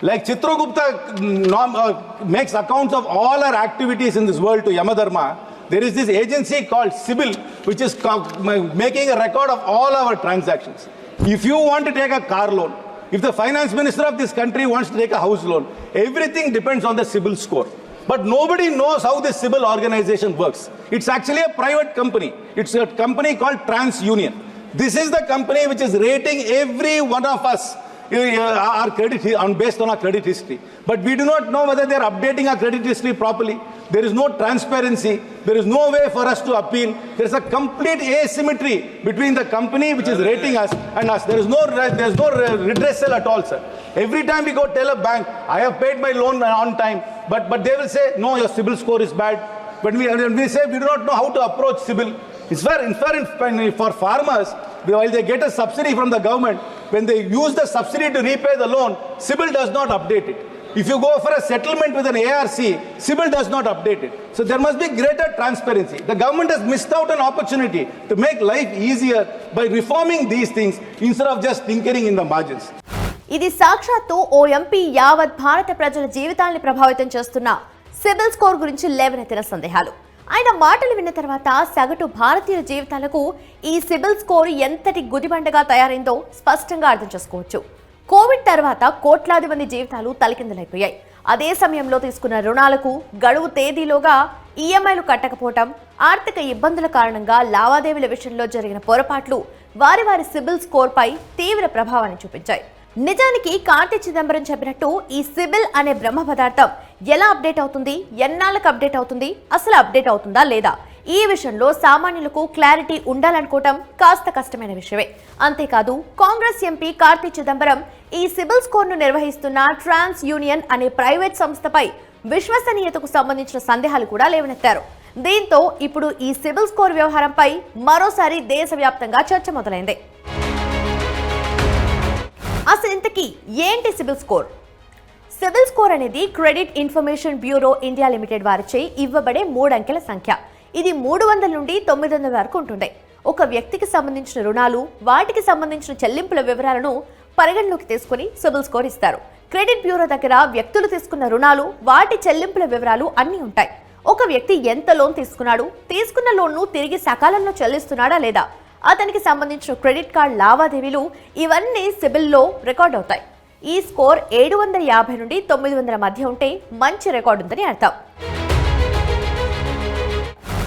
Like Chitragupta nom- uh, makes accounts of all our activities in this world to Yamadharma, there is this agency called Sibyl, which is making a record of all our transactions. If you want to take a car loan, if the finance minister of this country wants to take a house loan, everything depends on the Sibyl score. But nobody knows how this Sibyl organization works. It's actually a private company. It's a company called TransUnion. This is the company which is rating every one of us our credit on based on our credit history. But we do not know whether they are updating our credit history properly. There is no transparency. There is no way for us to appeal. There is a complete asymmetry between the company which is rating us and us. There is no there is no redressal at all, sir. Every time we go tell a bank, I have paid my loan on time, but but they will say, no, your CIBIL score is bad. When we, when we say we do not know how to approach CIBIL, it's fair, in fair, for farmers, while they get a subsidy from the government, when they use the subsidy to repay the loan, CIBIL does not update it. If you go for a settlement with an ARC, CIBIL does not update it. So there must be greater transparency. The government has missed out an opportunity to make life easier by reforming these things instead of just tinkering in the margins. ఇది సాక్షాత్తు ఓ MP యావత్ భారత ప్రజల జీవితాన్ని ప్రభావితం చేస్తున్న CIBIL score గురించి లేవనెత్తిన సందేహాలు ఆయన మాటలు విన్న తర్వాత సగటు భారతీయుల జీవితాలకు ఈ సిబిల్ స్కోర్ ఎంతటి గుదిబండగా తయారైందో స్పష్టంగా అర్థం చేసుకోవచ్చు. కోవిడ్ తర్వాత కోట్లాది మంది జీవితాలు తలకిందులైపోయాయి. అదే సమయంలో తీసుకున్న రుణాలకు గడువు తేదీలోగా ఈఎంఐలు కట్టకపోవటం ఆర్థిక ఇబ్బందుల కారణంగా లావాదేవీల విషయంలో జరిగిన పొరపాట్లు వారి వారి సిబిల్ స్కోర్పై తీవ్ర ప్రభావాన్ని చూపించాయి. నిజానికి కార్తీ చిదంబరం చెప్పినట్టు ఈ సిబిల్ అనే బ్రహ్మ పదార్థం ఎలా అప్డేట్ అవుతుంది? ఎన్నాళ్ళకి అప్డేట్ అవుతుంది? అసలు అప్డేట్ అవుతుందా లేదా? ఈ విషయంలో సామాన్యులకు క్లారిటీ ఉండాలనుకోవటం కాస్త కష్టమైన విషయమే. అంతేకాదు కాంగ్రెస్ ఎంపీ కార్తీ చిదంబరం ఈ సిబిల్ స్కోర్ను నిర్వహిస్తున్న ట్రాన్స్ యూనియన్ అనే ప్రైవేట్ సంస్థపై విశ్వసనీయతకు సంబంధించిన సందేహాలు కూడా లేవనెత్తారు. దీంతో ఇప్పుడు ఈ సిబిల్ స్కోర్ వ్యవహారంపై మరోసారి దేశవ్యాప్తంగా చర్చ మొదలైంది. అసలు ఇంతకీ ఏంటి సిబిల్ స్కోర్? సిబిల్ స్కోర్ అనేది credit information bureau India limited వారిచే ఇవ్వబడే మూడంకెల సంఖ్య. ఇది మూడు వందల నుండి తొమ్మిది వందల వరకు ఉంటుంది. ఒక వ్యక్తికి సంబంధించిన రుణాలు వాటికి సంబంధించిన చెల్లింపుల వివరాలను పరిగణలోకి తీసుకుని సిబిల్ స్కోర్ ఇస్తారు. క్రెడిట్ బ్యూరో దగ్గర వ్యక్తులు తీసుకున్న రుణాలు వాటి చెల్లింపుల వివరాలు అన్నీ ఉంటాయి. ఒక వ్యక్తి ఎంత లోన్ తీసుకున్నాడు తీసుకున్న లోన్ను తిరిగి సకాలంలో చెల్లిస్తున్నాడా లేదా అతనికి సంబంధించిన క్రెడిట్ కార్డ్ లావాదేవీలు ఇవన్నీ సిబిల్లో రికార్డ్ అవుతాయి. ఈ స్కోర్ ఏడు వందల యాభై నుండి తొమ్మిది వందల మధ్య ఉంటే మంచి రికార్డు ఉందని అర్థం.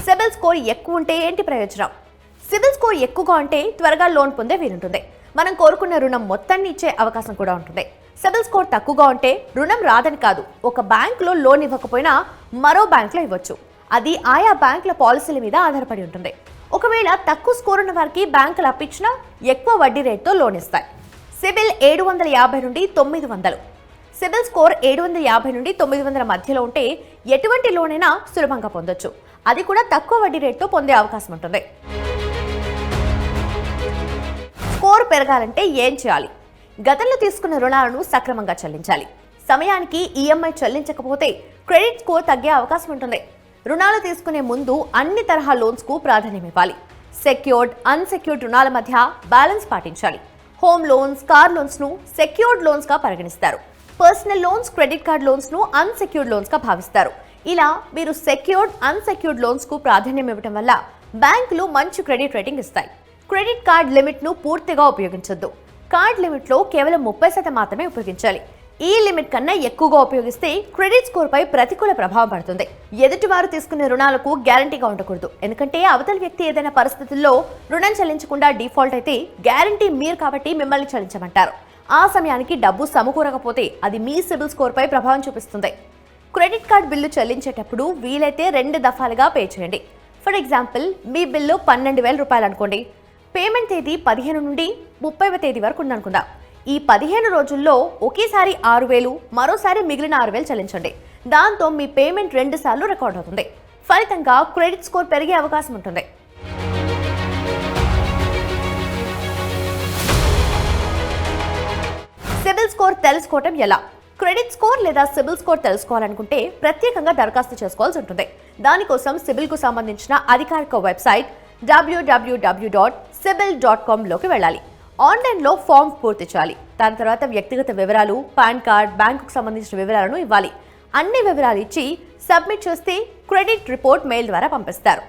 సిబిల్ స్కోర్ ఎక్కువ ఉంటే ఏంటి ప్రయోజనం? సిబిల్ స్కోర్ ఎక్కువగా ఉంటే త్వరగా లోన్ పొందే వీలుంటుంది. మనం కోరుకున్న రుణం మొత్తాన్ని ఇచ్చే అవకాశం కూడా ఉంటుంది. సిబిల్ స్కోర్ తక్కువగా ఉంటే రుణం రాదని కాదు ఒక బ్యాంకులో లోన్ ఇవ్వకపోయినా మరో బ్యాంకులో ఇవ్వచ్చు. అది ఆయా బ్యాంకుల పాలసీల మీద ఆధారపడి ఉంటుంది. ఒకవేళ తక్కువ స్కోర్ ఉన్న వారికి బ్యాంకులు అప్పించినా ఎక్కువ వడ్డీ రేట్తో లోన్ ఇస్తాయి. సిబిల్ ఏడు వందల యాభై నుండి తొమ్మిది వందలు. సిబిల్ స్కోర్ ఏడు వందల యాభై నుండి తొమ్మిది వందల మధ్యలో ఉంటే ఎటువంటి లోన్ అయినా సులభంగా పొందొచ్చు. అది కూడా తక్కువ వడ్డీ రేటుతో పొందే అవకాశం ఉంటుంది. స్కోర్ పెరగాలంటే ఏం చేయాలి? గతంలో తీసుకున్న రుణాలను సక్రమంగా చెల్లించాలి. సమయానికి ఈఎంఐ చెల్లించకపోతే క్రెడిట్ స్కోర్ తగ్గే అవకాశం ఉంటుంది. రుణాలు తీసుకునే ముందు అన్ని తరహా లోన్స్కు ప్రాధాన్యం ఇవ్వాలి. సెక్యూర్డ్ అన్సెక్యూర్డ్ రుణాల మధ్య బ్యాలెన్స్ పాటించాలి. హోమ్ లోన్స్ కార్ లోన్స్ను సెక్యూర్డ్ లోన్స్గా పరిగణిస్తారు. పర్సనల్ లోన్స్ క్రెడిట్ కార్డ్ లోన్స్ను అన్సెక్యూర్డ్ లోన్స్గా భావిస్తారు. ఇలా మీరు సెక్యూర్డ్ అన్సెక్యూర్డ్ లోన్స్కు ప్రాధాన్యం ఇవ్వడం వల్ల బ్యాంకులు మంచి క్రెడిట్ రేటింగ్ ఇస్తాయి. క్రెడిట్ కార్డ్ లిమిట్ను పూర్తిగా ఉపయోగించొద్దు. కార్డ్ లిమిట్లో కేవలం ముప్పై శాతం మాత్రమే ఉపయోగించాలి. ఈ లిమిట్ కన్నా ఎక్కువగా ఉపయోగిస్తే క్రెడిట్ స్కోర్పై ప్రతికూల ప్రభావం పడుతుంది. ఎదుటివారు తీసుకునే రుణాలకు గ్యారంటీగా ఉండకూడదు. ఎందుకంటే అవతల వ్యక్తి ఏదైనా పరిస్థితుల్లో రుణం చెల్లించకుండా డిఫాల్ట్ అయితే గ్యారంటీ మీరు కాబట్టి మిమ్మల్ని చెల్లించమంటారు. ఆ సమయానికి డబ్బు సమకూరకపోతే అది మీ సిబిల్ స్కోర్పై ప్రభావం చూపిస్తుంది. క్రెడిట్ కార్డ్ బిల్లు చెల్లించేటప్పుడు వీలైతే రెండు దఫాలుగా పే చేయండి. ఫర్ ఎగ్జాంపుల్ మీ బిల్లు పన్నెండు వేల రూపాయలు అనుకోండి. పేమెంట్ తేదీ పదిహేను నుండి ముప్పైవ తేదీ వరకు ఉందనుకుందాం. ఈ పదిహేను రోజుల్లో ఒకేసారి ఆరు వేలు మరోసారి మిగిలిన ఆరు వేలు చెల్లించండి. దాంతో మీ పేమెంట్ రెండు సార్లు రికార్డ్ అవుతుంది. ఫలితంగా క్రెడిట్ స్కోర్ పెరిగే అవకాశం ఉంటుంది. సిబిల్ స్కోర్ తెలుసుకోవటం ఎలా? క్రెడిట్ స్కోర్ లేదా సిబిల్ స్కోర్ తెలుసుకోవాలనుకుంటే ప్రత్యేకంగా దరఖాస్తు చేసుకోవాల్సి ఉంటుంది. దానికోసం సిబిల్కు సంబంధించిన అధికారిక website W W W dot CIBIL dot కామ్లోకి వెళ్ళాలి. ఆన్లైన్లో ఫామ్ పూర్తి చేయాలి. దాని తర్వాత వ్యక్తిగత వివరాలు పాన్ కార్డ్ బ్యాంకుకు సంబంధించిన వివరాలను ఇవ్వాలి. అన్ని వివరాలు ఇచ్చి సబ్మిట్ చేస్తే క్రెడిట్ రిపోర్ట్ మెయిల్ ద్వారా పంపిస్తారు.